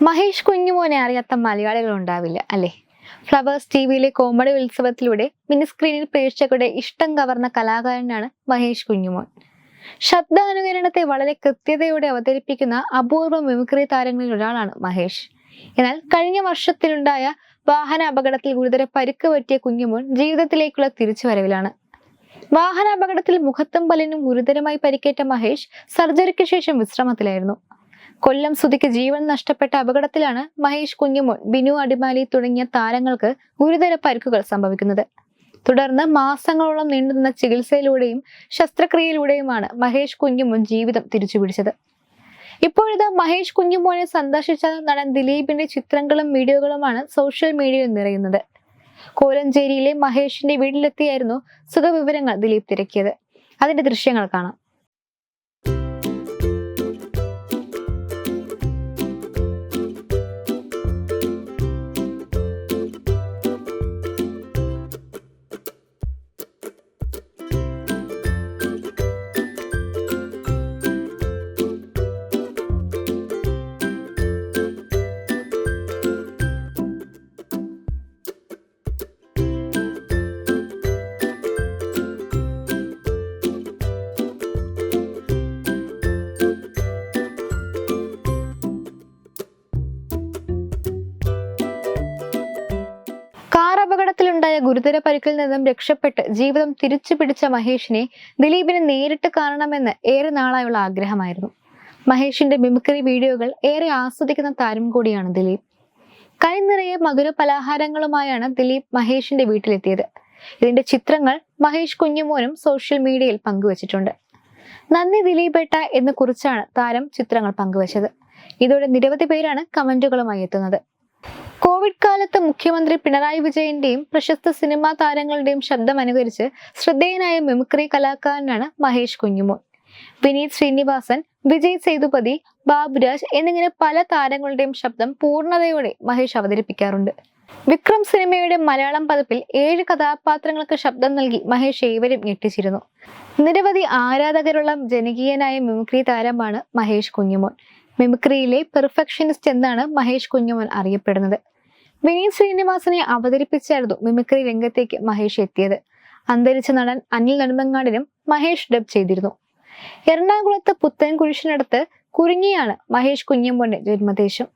മഹേഷ് കുഞ്ഞുമോനെ അറിയാത്ത മലയാളികൾ ഉണ്ടാവില്ല അല്ലേ? ഫ്ലവേഴ്സ് ടി വിയിലെ കോമഡി ഉത്സവത്തിലൂടെ മിനി സ്ക്രീനിൽ പ്രേക്ഷകരുടെ ഇഷ്ടം കവർന്ന കലാകാരനാണ് മഹേഷ് കുഞ്ഞുമോൻ. ശബ്ദാനുകരണത്തെ വളരെ കൃത്യതയോടെ അവതരിപ്പിക്കുന്ന അപൂർവ മിമിക്രി താരങ്ങളിൽ ഒരാളാണ് മഹേഷ്. എന്നാൽ കഴിഞ്ഞ വർഷത്തിലുണ്ടായ വാഹന അപകടത്തിൽ ഗുരുതര പരിക്ക് പറ്റിയ കുഞ്ഞുമോൻ ജീവിതത്തിലേക്കുള്ള തിരിച്ചുവരവിലാണ്. വാഹന അപകടത്തിൽ മുഖത്തും പല്ലിനും ഗുരുതരമായി പരിക്കേറ്റ മഹേഷ് സർജറിക്ക് ശേഷം വിശ്രമത്തിലായിരുന്നു. കൊല്ലം സുധിക്ക് ജീവൻ നഷ്ടപ്പെട്ട അപകടത്തിലാണ് മഹേഷ് കുഞ്ഞുമോൻ ബിനു അടിമാലി തുടങ്ങിയ താരങ്ങൾക്ക് ഗുരുതര പരിക്കുകൾ സംഭവിക്കുന്നത്. തുടർന്ന് മാസങ്ങളോളം നീണ്ടുനിന്ന ചികിത്സയിലൂടെയും ശസ്ത്രക്രിയയിലൂടെയുമാണ് മഹേഷ് കുഞ്ഞുമോൻ ജീവിതം തിരിച്ചുപിടിച്ചത്. ഇപ്പോഴിത് മഹേഷ് കുഞ്ഞുമോനെ സന്ദർശിച്ച നടൻ ദിലീപിന്റെ ചിത്രങ്ങളും വീഡിയോകളുമാണ് സോഷ്യൽ മീഡിയയിൽ നിറയുന്നത്. കോലഞ്ചേരിയിലെ മഹേഷിന്റെ വീട്ടിലെത്തിയായിരുന്നു സുഖവിവരങ്ങൾ ദിലീപ് തിരക്കിയത്. അതിന്റെ ദൃശ്യങ്ങൾ കാണാം. അപകടത്തിലുണ്ടായ ഗുരുതര പരിക്കിൽ നിന്നും രക്ഷപ്പെട്ട് ജീവിതം തിരിച്ചു പിടിച്ച മഹേഷിനെ ദിലീപിനെ നേരിട്ട് കാണണമെന്ന് ഏറെ നാളായുള്ള ആഗ്രഹമായിരുന്നു. മഹേഷിന്റെ മിമിക്രി വീഡിയോകൾ ഏറെ ആസ്വദിക്കുന്ന താരം കൂടിയാണ് ദിലീപ്. കൈ നിറയെ മധുര പലഹാരങ്ങളുമായാണ് ദിലീപ് മഹേഷിന്റെ വീട്ടിലെത്തിയത്. ഇതിന്റെ ചിത്രങ്ങൾ മഹേഷ് കുഞ്ഞുമോനും സോഷ്യൽ മീഡിയയിൽ പങ്കുവച്ചിട്ടുണ്ട്. നന്ദി ദിലീപേട്ട എന്ന് കുറിച്ചാണ് താരം ചിത്രങ്ങൾ പങ്കുവച്ചത്. ഇതോടെ നിരവധി പേരാണ് കമന്റുകളുമായി എത്തുന്നത്. കോവിഡ് കാലത്ത് മുഖ്യമന്ത്രി പിണറായി വിജയന്റെയും പ്രശസ്ത സിനിമാ താരങ്ങളുടെയും ശബ്ദം അനുകരിച്ച് ശ്രദ്ധേയനായ മിമിക്രി കലാകാരനാണ് മഹേഷ് കുഞ്ഞുമോൻ. വിനീത് ശ്രീനിവാസൻ വിജയ് സേതുപതി ബാബുരാജ് എന്നിങ്ങനെ പല താരങ്ങളുടെയും ശബ്ദം പൂർണതയോടെ മഹേഷ് അവതരിപ്പിക്കാറുണ്ട്. വിക്രം സിനിമയുടെ മലയാളം പതിപ്പിൽ ഏഴ് കഥാപാത്രങ്ങൾക്ക് ശബ്ദം നൽകി മഹേഷ് ഏവരും ഞെട്ടിച്ചിരുന്നു. നിരവധി ആരാധകരുള്ള ജനകീയനായ മിമിക്രി താരമാണ് മഹേഷ് കുഞ്ഞുമോൻ. മിമിക്രിയിലെ പെർഫെക്ഷനിസ്റ്റ് എന്നാണ് മഹേഷ് കുഞ്ഞുമോൻ അറിയപ്പെടുന്നത്. വിനീത് ശ്രീനിവാസനെ അവതരിപ്പിച്ചായിരുന്നു മിമിക്രി രംഗത്തേക്ക് മഹേഷ് എത്തിയത്. അന്തരിച്ച നടൻ അനിൽ നെടുമങ്ങാടിനും മഹേഷ് ഡബ് ചെയ്തിരുന്നു. എറണാകുളത്ത് പുത്തൻ കുരിശിനടുത്ത് കുരുങ്ങിയാണ് മഹേഷ് കുഞ്ഞുമോന്റെ ജന്മദേശം.